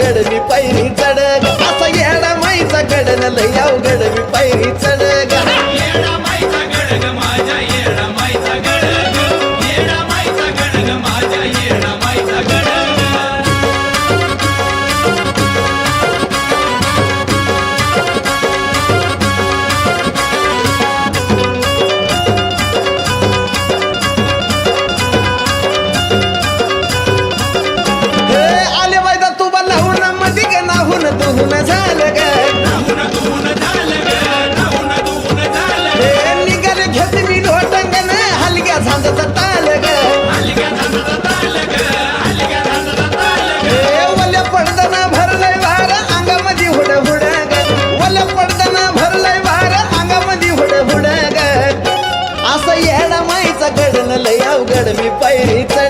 Academy பயணி me pay it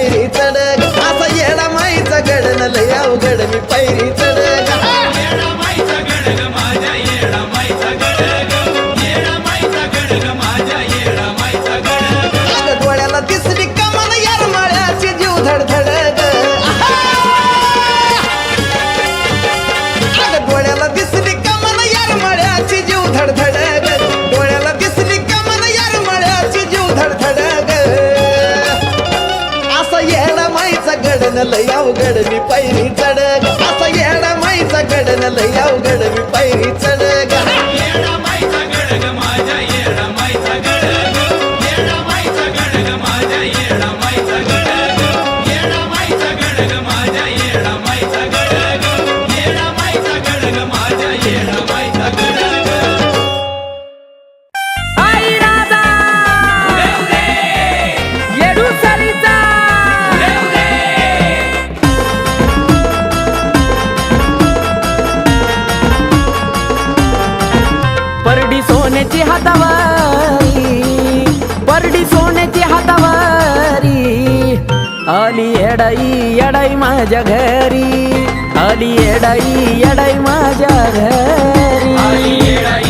पैरी चढ असा येडा माईचा गडन लय अवघड मी पैरी चढ अवघड मी पैरी चढ. असा येडा माईचा गडन लय अवघड मी पैरी चढ. आली एडाई एडाई माझ्या घरी. आली एडाई एडाई माझ्या घरी.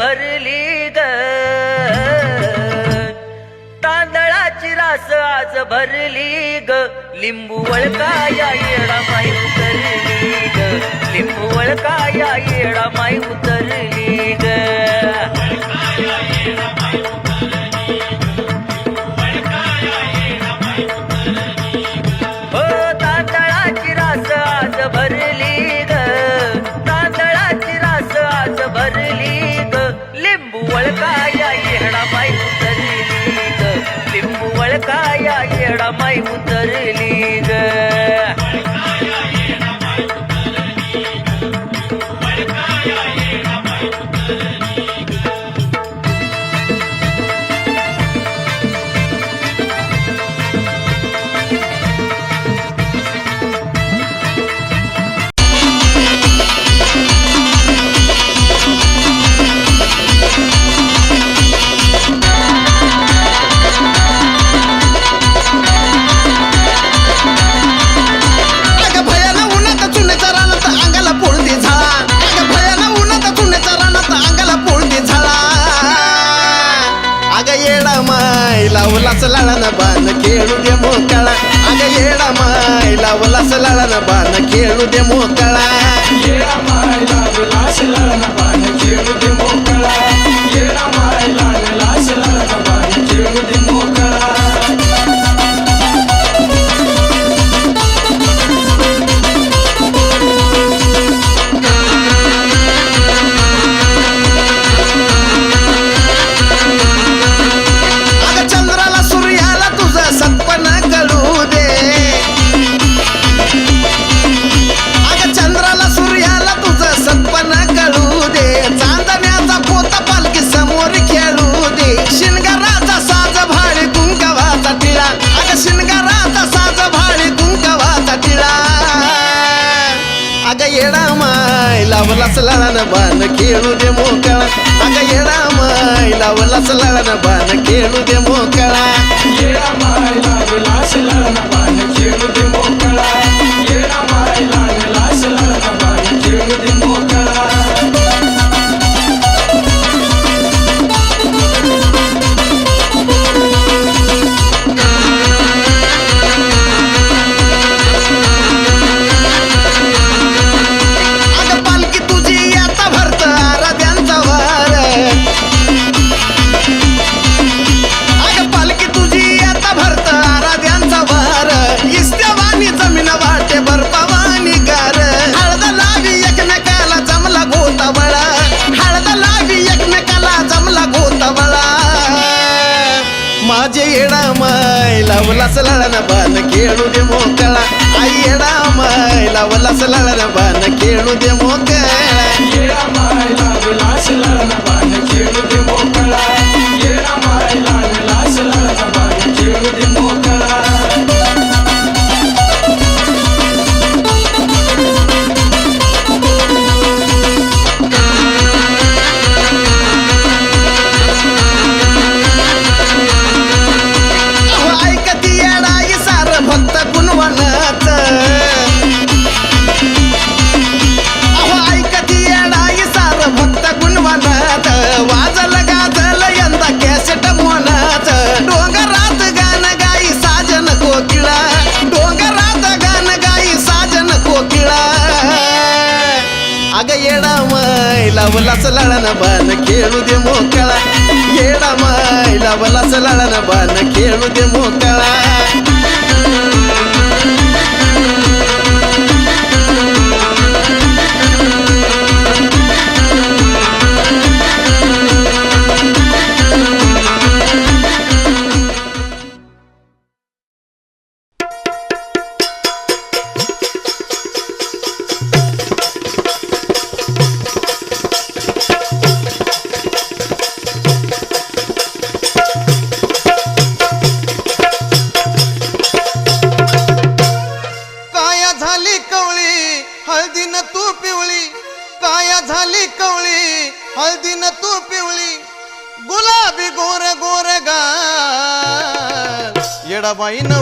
भरली ग तांदळाची रास आज भरली ग लिंबू वळकाया येडा माई उतरली ग लिंबू वळकाया येडा माई उतरली தாயாகி இடமாய் முத்தருளி येडा माय लावलास लळण पान खेळू दे मोकळा येडा माय लावलास लळण पान खेळू दे मोकळा लळान बाण खेळू दे मोकळा. अगं येडा माय लावलाच लळान बाण खेळू दे मोकळा. येडा माय लावलाच लळान बाण. येडा माय लावला सलाळाना बाण खेळू दे मोकळा आई येडा माय लावला सलाळाना बाण खेळू दे मोकळा येडा माय लावला सलाळाना बाण खेळू दे खेळू दे मोकळा. येडा माय लावला चला बाण खेळू दे मोकळा. అడవైన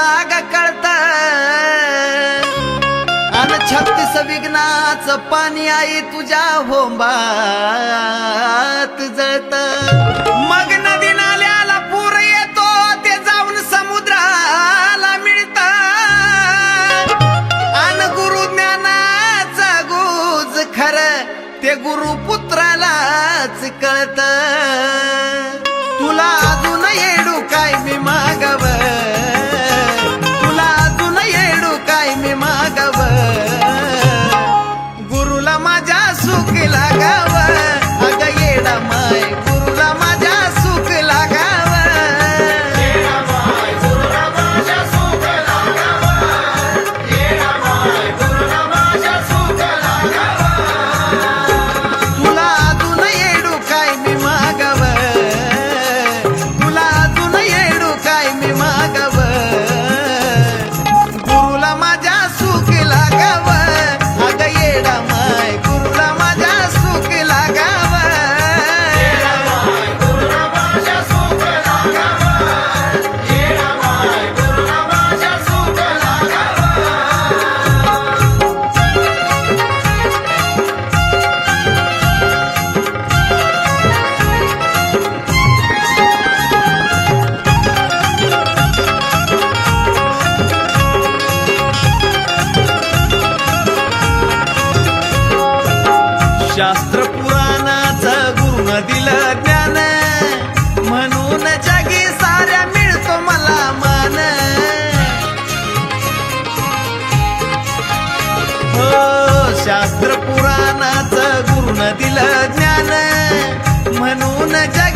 लाग कळत. अन छत्तीस विघ्नाच पाणी आई तुझ्या होंबात जळत. मग नदीना কোন জায়গায়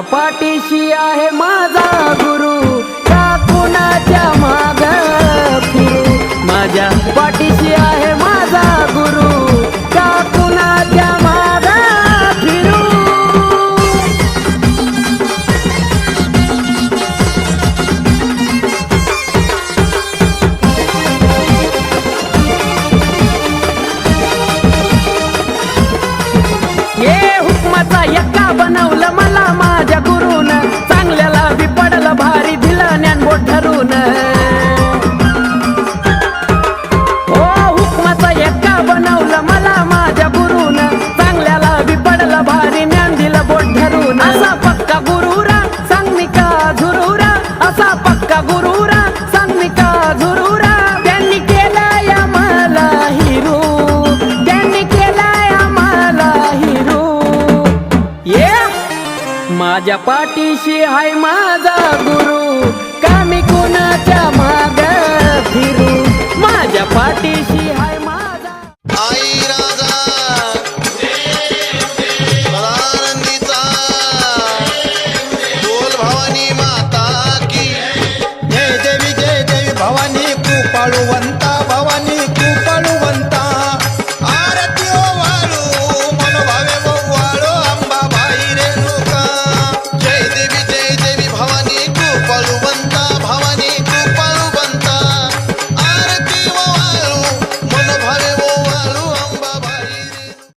माझ्या पाठीशी आहे माझा गुरु. त्या कुणाच्या माग माझ्या पाठीशी आहे माझा गुरु. त्या कुणाच्या माग